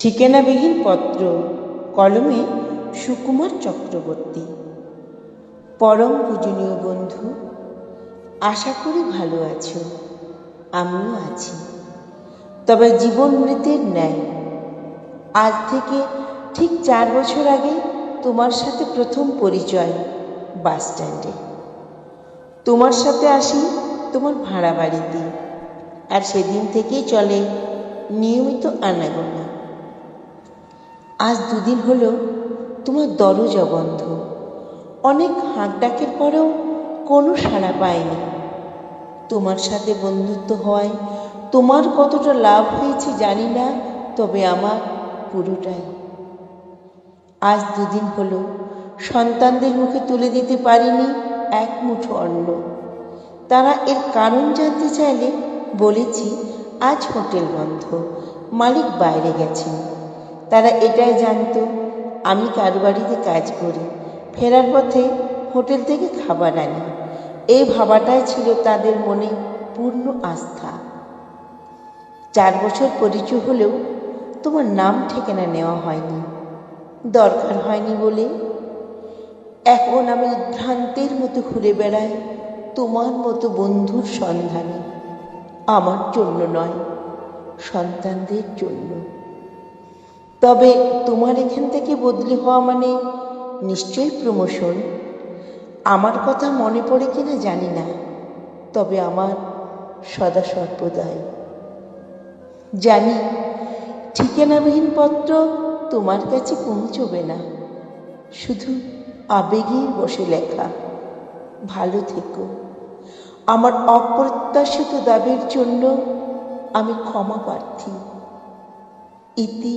ঠিকানাবিহীন পত্র, কলমে সুকুমার চক্রবর্তী। পরম পূজনীয় বন্ধু, আশা করি ভালো আছো, আমিও আছি। তবে জীবন মৃতের ন্যায়, আজ থেকে ঠিক চার বছর আগে তোমার সাথে প্রথম পরিচয় বাস স্ট্যান্ডে। তোমার সাথে আসি তোমার ভাড়া বাড়িতে, আর সেদিন থেকেই চলে নিয়মিত আনাগোনা। আজ দুদিন হলো তোমার দরজা বন্ধ অনেক হাঁক ডাকের পরেও কোনো সাড়া পায়নি তোমার সাথে বন্ধুত্ব হওয়ায় তোমার কতটা লাভ হয়েছে জানি না, তবে আমার পুরোটাই। আজ দুদিন হলো সন্তানদের মুখে তুলে দিতে পারিনি এক মুঠো অন্ন। তারা এর কারণ জানতে চাইলে বলেছি, আজ হোটেল বন্ধ, মালিক বাইরে গেছেন। তারা এটাই জানতো, আমি কারও বাড়িতে কাজ করি, ফেরার পথে হোটেল থেকে খাবার আনি। এই ভাবাটাই ছিল তাদের মনে পূর্ণ আস্থা। চার বছর পরিচয় হলেও তোমার নাম ঠিকানা নেওয়া হয়নি, দরকার হয়নি বলে। এখন আমি ভ্রান্তের মতো ঘুরে বেড়াই তোমার মতো বন্ধুর সন্ধানে। আমার জন্য নয়, সন্তানদের জন্য। তবে তোমার এখান থেকে বদলি হওয়া মানে নিশ্চয়ই প্রমোশন। আমার কথা মনে পড়ে কিনা জানি না, তবে আমার সদা সর্বদাই। জানি, ঠিকানাবিহীন পত্র তোমার কাছে পৌঁছবে না, শুধু আবেগেই বসে লেখা। ভালো থেকো। আমার অপ্রত্যাশিত দাবির জন্য আমি ক্ষমা প্রার্থী। ইতি